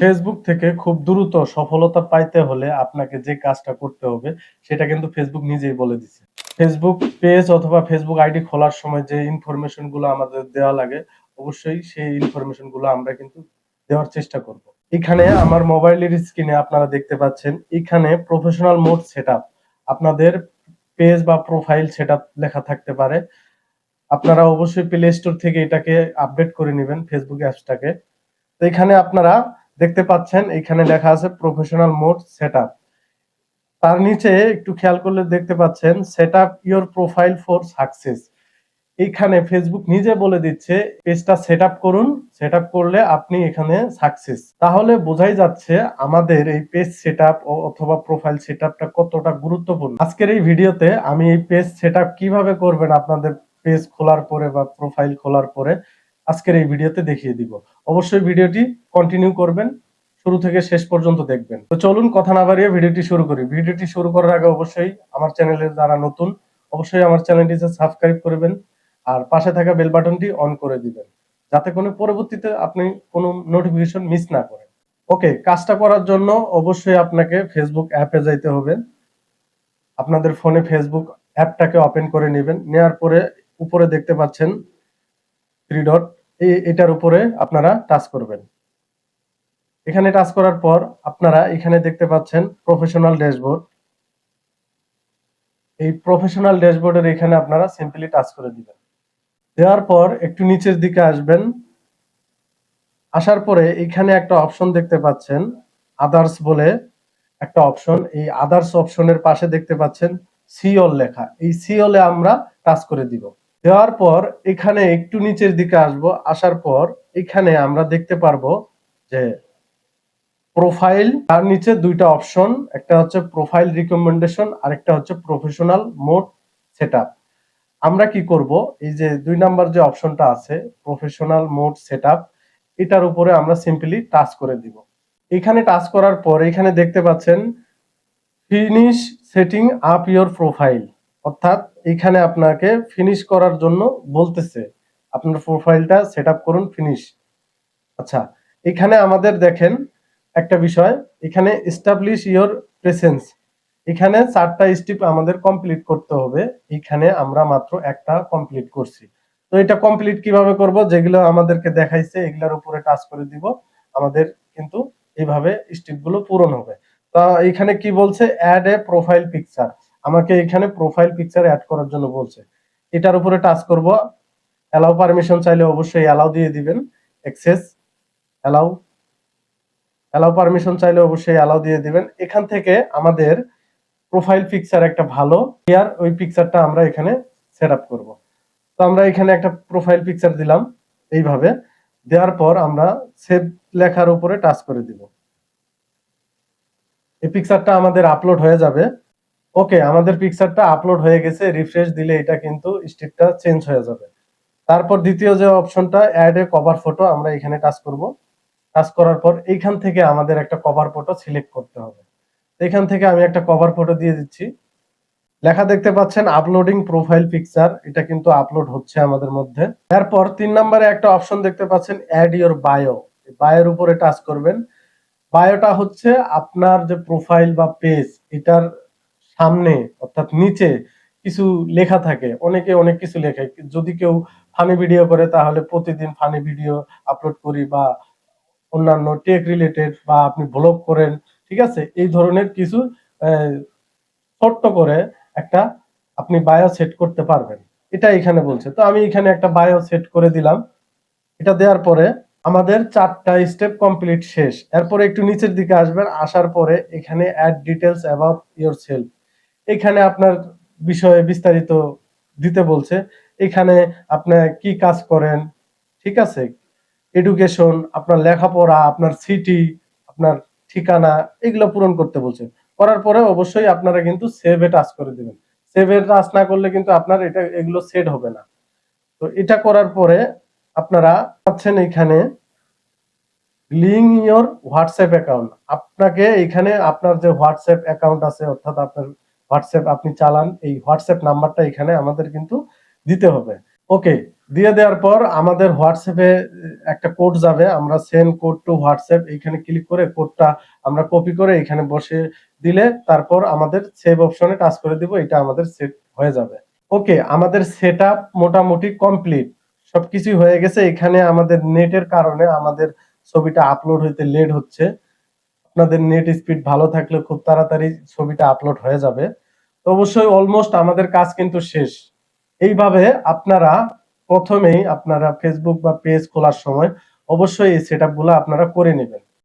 Facebook থেকে খুব দ্রুত সফলতা পাইতে হলে আপনাকে যে কাজটা করতে হবে, সেটা কিন্তু ফেসবুক নিজেই বলে দিছে। ফেসবুক পেজ অথবা ফেসবুক আইডি খোলার সময় যে ইনফরমেশনগুলো আমাদের দেওয়া লাগে, অবশ্যই সেই ইনফরমেশনগুলো আমরা কিন্তু দেওয়ার চেষ্টা করব। এখানে আমার মোবাইলের স্ক্রিনে আপনারা দেখতে পাচ্ছেন, এখানে প্রফেশনাল মোড সেটআপ আপনাদের পেজ বা প্রোফাইল সেটআপ লেখা থাকতে পারে। আপনারা অবশ্যই প্লে স্টোর থেকে এটাকে আপডেট করে নেবেন ফেসবুক অ্যাপসটাকে তো এখানে আপনারা দেখতে পাচ্ছেন, এখানে লেখা আছে প্রফেশনাল মোড সেটআপ তার নিচে একটু খেয়াল করলে দেখতে পাচ্ছেন setup your profile for success এইখানে ফেসবুক নিজে বলে দিচ্ছে, পেজটা সেট করুন সেট করলে আপনি এখানে সাকসেস তাহলে বোঝাই যাচ্ছে আমাদের এই পেজ সেট অথবা প্রোফাইল সেট কতটা গুরুত্বপূর্ণ। আজকের এই ভিডিওতে আমি এই পেজ সেট কীভাবে করবেন আপনাদের পেজ খোলার পরে বা প্রোফাইল খোলার পরে আজকের এই ভিডিওতে দেখিয়ে দিব। অবশ্যই ভিডিওটি কন্টিনিউ করবেন, শুরু থেকে শেষ পর্যন্ত দেখবেন। তো চলুন, কথা না বাড়িয়ে ভিডিওটি শুরু করি। ভিডিওটি শুরু করার আগে অবশ্যই আমার চ্যানেলে যারা নতুন, অবশ্যই আমার চ্যানেলটি সাবস্ক্রাইব করবেন আর পাশে থাকা বেল বাটনটি অন করে দিবেন, যাতে কোনো পরবর্তীতে আপনি কোনো নোটিফিকেশন মিস না করেন। ওকে কাজটা করার জন্য অবশ্যই আপনাকে ফেসবুক অ্যাপে যাইতে হবে। আপনাদের ফোনে ফেসবুক অ্যাপটাকে ওপেন করে নেবেন। নেওয়ার পরে উপরে দেখতে পাচ্ছেন থ্রি ডট এটার উপরে আপনারা টাচ করবেন। এখানে টাচ করার পর আপনারা এখানে দেখতে পাচ্ছেন প্রফেশনাল ড্যাশবোর্ড। এই প্রফেশনাল ড্যাশবোর্ডের এখানে আপনারা সিম্পলি টাচ করে দিবেন। দেওয়ার পর একটু নিচের দিকে আসবেন। আসার পরে এখানে একটা অপশন দেখতে পাচ্ছেন, আদার্স বলে একটা অপশন। এই আদার্স অপশনের পাশে দেখতে পাচ্ছেন সিওল লেখা। এই সিওলে আমরা টাচ করে দিব। দেওয়ার পর এখানে একটু নিচের দিকে আসব। আসার পর এখানে আমরা দেখতে পারব যে প্রোফাইল তার নিচে দুইটা অপশন একটা হচ্ছে প্রোফাইল রিকমেন্ডেশন আর একটা হচ্ছে প্রফেশনাল মোড সেটআপ আমরা কি করব? এই যে দুই নাম্বার যে অপশনটা আছে প্রফেশনাল মোড সেটআপ এটার উপরে আমরা সিম্পলি টাচ করে দিব। এখানে টাচ করার পর এখানে দেখতে পাচ্ছেন finish setting up your profile অর্থাৎ এখানে আপনাকে ফিনিশ করার জন্য বলতেছে। আপনার প্রোফাইলটা সেট আপ করুন ফিনিশ আচ্ছা এখানে আমাদের দেখেন একটা বিষয়, এখানে এস্টাবলিশ ইওর প্রেসেন্স এখানে চারটা স্টেপ আমাদের কমপ্লিট করতে হবে। এখানে আমরা মাত্র একটা কমপ্লিট করছি। তো এটা কমপ্লিট কীভাবে করব? যেগুলো আমাদেরকে দেখাইছে, এগুলোর উপরে টাচ করে দিব। আমাদের কিন্তু এইভাবে স্টেপগুলো পূরণ হবে। তা এখানে কি বলছে? অ্যাড এ প্রোফাইল পিকচার আমাকে এখানে প্রোফাইল পিকচার অ্যাড করার জন্য বলছে। এটার উপরে টাচ করব। অ্যালাউ পারমিশন চাইলে অবশ্যই অ্যালাউ দিয়ে দিবেন। অ্যাক্সেস অ্যালাউ অ্যালাউ পারমিশন চাইলে অবশ্যই অ্যালাউ দিয়ে দিবেন। এখান থেকে আমাদের প্রোফাইল পিকচার একটা ভালো ক্লিয়ার ওই পিকচারটা আমরা এখানে সেট আপ করব। তো আমরা এখানে একটা প্রোফাইল পিকচার দিলাম এইভাবে। দেওয়ার পর আমরা সেভ লেখার উপরে টাচ করে দিব। এই পিকচারটা আমাদের আপলোড হয়ে যাবে। ওকে, আমাদের পিকচারটা আপলোড হয়ে গেছে রিফ্রেশ দিলে এটা কিন্তু স্টিকটা চেঞ্জ হয়ে যাবে। তারপর দ্বিতীয় যে অপশনটা অ্যাড এ কভার ফটো আমরা এখানে টাচ করব। টাচ করার পর এইখান থেকে আমাদের একটা কভার ফটো সিলেক্ট করতে হবে। এখান থেকে আমি একটা কভার ফটো দিয়ে দিচ্ছি। লেখা দেখতে পাচ্ছেন আপলোডিং প্রোফাইল পিকচার এটা কিন্তু আপলোড হচ্ছে আমাদের মধ্যে। এরপর তিন নম্বরে একটা অপশন দেখতে পাচ্ছেন অ্যাড ইওর বায়ো বায়োর উপরে টাচ করবেন। বায়োটা হচ্ছে আপনার যে প্রোফাইল বা পেজ এটার সামনে, অর্থাৎ নিচে কিছু লেখা থাকে। অনেকে অনেক কিছু লেখে। যদি কেউ ফানি ভিডিও করে, তাহলে প্রতিদিন ফানি ভিডিও আপলোড করি বা অন্যান্য টেক রিলেটেড বা আপনি ব্লগ করেন, ঠিক আছে? এই ধরনের কিছু ছোট্ট করে একটা আপনি বায়ো সেট করতে পারবেন। এটা এখানে বলছে। তো আমি এখানে একটা বায়ো সেট করে দিলাম। এটা দেওয়ার পরে আমাদের চারটা স্টেপ কমপ্লিট শেষ। এরপরে একটু নিচের দিকে আসবেন। আসার পরে এখানে add details about yourself এখানে আপনার বিষয়ে বিস্তারিত দিতে বলছে। এখানে আপনার কি কাজ করেন, ঠিক আছে? এডুকেশন আপনার লেখাপড়া, আপনার সিটি আপনার ঠিকানা, এগুলো পূরণ করতে বলছে। করার পরে অবশ্যই আপনারা কিন্তু সেভে টাচ করে দিবেন। সেভে টাচ না করলে কিন্তু আপনার এটা, এগুলো সেট হবে না। তো এটা করার পরে আপনারা পাচ্ছেন এখানে লিঙ্ক ইয়োর হোয়াটসঅ্যাপ অ্যাকাউন্ট আপনাকে এখানে আপনার যে হোয়াটসঅ্যাপ অ্যাকাউন্ট আছে, অর্থাৎ আপনার হোয়াটসঅ্যাপ আপনি চালান, এই হোয়াটসঅ্যাপ নাম্বারটা এখানে আমাদের কিন্তু দিতে হবে। ওকে দিয়ে দেওয়ার পর আমাদের হোয়াটসঅ্যাপে একটা কোড যাবে, আমরা সেন্ড কোড টু হোয়াটসঅ্যাপ, এইখানে ক্লিক করে কোডটা আমরা কপি করে এখানে বসে দিলে তারপর আমাদের সেভ অপশনে টাচ করে দিব, এটা আমাদের সেট হয়ে যাবে। ওকে আমাদের সেট মোটামুটি কমপ্লিট সবকিছু হয়ে গেছে। এখানে আমাদের নেটের কারণে আমাদের ছবিটা আপলোড হইতে লেট হচ্ছে। আপনাদের নেট স্পিড ভালো থাকলে খুব তাড়াতাড়ি ছবিটা আপলোড হয়ে যাবে। তো অবশ্যই অলমোস্ট আমাদের কাজ কিন্তু শেষ। এইভাবে আপনারা প্রথমেই আপনারা ফেসবুক বা পেজ খোলার সময় অবশ্যই এই সেট আপনারা করে নেবেন।